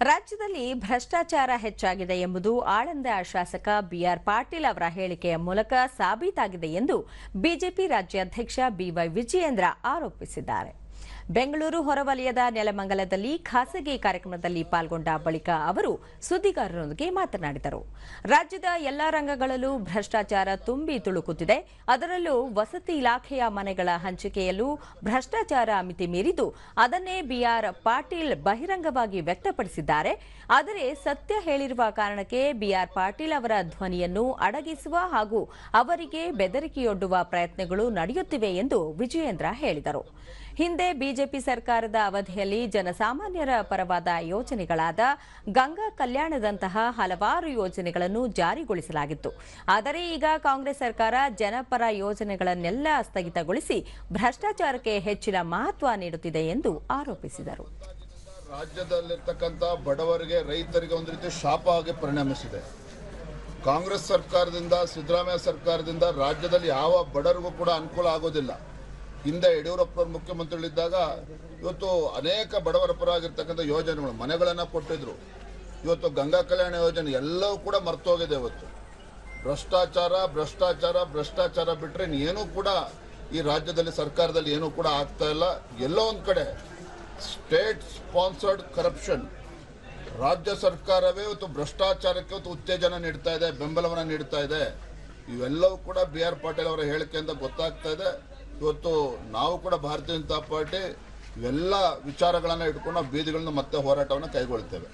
ರಾಜ್ಯದಲ್ಲಿ ಭ್ರಷ್ಟಾಚಾರ ಹೆಚ್ಚಾಗಿದೆ ಎಂಬುದು ಆಳಂದ ಶಾಸಕ ಬಿಆರ್ ಪಾಟೀಲ್ ಅವರ ಹೇಳಿಕೆಯ ಮೂಲಕ ಸಾಬೀತಾಗಿದೆ ಎಂದು ಬಿಜೆಪಿ ರಾಜ್ಯಾಧ್ಯಕ್ಷ ಬಿವೈ ವಿಜಯೇಂದ್ರ ಆರೋಪಿಸಿದ್ದಾರೆ. ಬೆಂಗಳೂರು ಹೊರವಲಯದ ನೆಲಮಂಗಲದಲ್ಲಿ ಖಾಸಗಿ ಕಾರ್ಯಕ್ರಮದಲ್ಲಿ ಪಾಲ್ಗೊಂಡ ಬಳಿಕ ಅವರು ಸುದ್ದಿಗಾರರೊಂದಿಗೆ ಮಾತನಾಡಿದರು. ರಾಜ್ಯದ ಎಲ್ಲ ರಂಗಗಳಲ್ಲೂ ಭ್ರಷ್ಟಾಚಾರ ತುಂಬಿ ತುಳುಕುತ್ತಿದೆ. ಅದರಲ್ಲೂ ವಸತಿ ಇಲಾಖೆಯ ಮನೆಗಳ ಹಂಚಿಕೆಯಲ್ಲೂ ಭ್ರಷ್ಟಾಚಾರ ಮಿತಿ ಮೀರಿದ್ದು, ಅದನ್ನೇ ಬಿಆರ್ ಪಾಟೀಲ್ ಬಹಿರಂಗವಾಗಿ ವ್ಯಕ್ತಪಡಿಸಿದ್ದಾರೆ. ಆದರೆ ಸತ್ಯ ಹೇಳಿರುವ ಕಾರಣಕ್ಕೆ ಬಿಆರ್ ಪಾಟೀಲ್ ಅವರ ಧ್ವನಿಯನ್ನು ಅಡಗಿಸುವ ಹಾಗೂ ಅವರಿಗೆ ಬೆದರಿಕೆಯೊಡ್ಡುವ ಪ್ರಯತ್ನಗಳು ನಡೆಯುತ್ತಿವೆ ಎಂದು ವಿಜಯೇಂದ್ರ ಹೇಳಿದರು. ಹಿಂದೆ ಬಿಜೆಪಿ ಸರ್ಕಾರದ ಅವಧಿಯಲ್ಲಿ ಜನಸಾಮಾನ್ಯರ ಪರವಾದ ಯೋಜನೆಗಳಾದ ಗಂಗಾ ಕಲ್ಯಾಣದಂತಹ ಹಲವಾರು ಯೋಜನೆಗಳನ್ನು ಜಾರಿಗೊಳಿಸಲಾಗಿತ್ತು. ಆದರೆ ಈಗ ಕಾಂಗ್ರೆಸ್ ಸರ್ಕಾರ ಜನಪರ ಯೋಜನೆಗಳನ್ನೆಲ್ಲ ಸ್ಥಗಿತಗೊಳಿಸಿ ಭ್ರಷ್ಟಾಚಾರಕ್ಕೆ ಹೆಚ್ಚಿನ ಮಹತ್ವ ನೀಡುತ್ತಿದೆ ಎಂದು ಆರೋಪಿಸಿದರು. ರಾಜ್ಯದಲ್ಲಿರ್ತಕ್ಕಂಥ ಬಡವರಿಗೆ ರೈತರಿಗೆ ಒಂದು ರೀತಿ ಶಾಪ ಆಗಿ ಪರಿಣಮಿಸಿದೆ. ಕಾಂಗ್ರೆಸ್ ಸರ್ಕಾರದಿಂದ, ಸಿದ್ದರಾಮಯ್ಯ ಸರ್ಕಾರದಿಂದ ರಾಜ್ಯದಲ್ಲಿ ಯಾವ ಬಡವರಿಗೂ ಕೂಡ ಅನುಕೂಲ ಆಗೋದಿಲ್ಲ. ಹಿಂದೆ ಯಡಿಯೂರಪ್ಪ ಮುಖ್ಯಮಂತ್ರಿಗಳಿದ್ದಾಗ ಇವತ್ತು ಅನೇಕ ಬಡವರ ಪರವಾಗಿರ್ತಕ್ಕಂಥ ಯೋಜನೆಗಳು, ಮನೆಗಳನ್ನು ಕೊಟ್ಟಿದ್ರು. ಇವತ್ತು ಗಂಗಾ ಕಲ್ಯಾಣ ಯೋಜನೆ ಎಲ್ಲವೂ ಕೂಡ ಮರ್ತೋಗಿದೆ ಇವತ್ತು. ಭ್ರಷ್ಟಾಚಾರ ಭ್ರಷ್ಟಾಚಾರ ಭ್ರಷ್ಟಾಚಾರ ಬಿಟ್ಟರೆ ಏನೂ ಕೂಡ ಈ ರಾಜ್ಯದಲ್ಲಿ, ಸರ್ಕಾರದಲ್ಲಿ ಏನೂ ಕೂಡ ಆಗ್ತಾ ಇಲ್ಲ. ಎಲ್ಲೋ ಒಂದು ಕಡೆ ಸ್ಟೇಟ್ ಸ್ಪಾನ್ಸರ್ಡ್ ಕರಪ್ಷನ್. ರಾಜ್ಯ ಸರ್ಕಾರವೇ ಇವತ್ತು ಭ್ರಷ್ಟಾಚಾರಕ್ಕೆ ಇವತ್ತು ಉತ್ತೇಜನ ನೀಡ್ತಾ ಇದೆ, ಬೆಂಬಲವನ್ನು ನೀಡ್ತಾ ಇದೆ. ಇವೆಲ್ಲವೂ ಕೂಡ ಬಿ ಆರ್ ಪಾಟೀಲ್ ಅವರ ಹೇಳಿಕೆಯಿಂದ ಗೊತ್ತಾಗ್ತಾ ಇದೆ. ಇವತ್ತು ನಾವು ಕೂಡ ಭಾರತೀಯ ಜನತಾ ಪಾರ್ಟಿ ಇವೆಲ್ಲ ವಿಚಾರಗಳನ್ನು ಇಟ್ಕೊಂಡು ಬೀದಿಗಳನ್ನ ಮತ್ತೆ ಹೋರಾಟವನ್ನು ಕೈಗೊಳ್ತೇವೆ.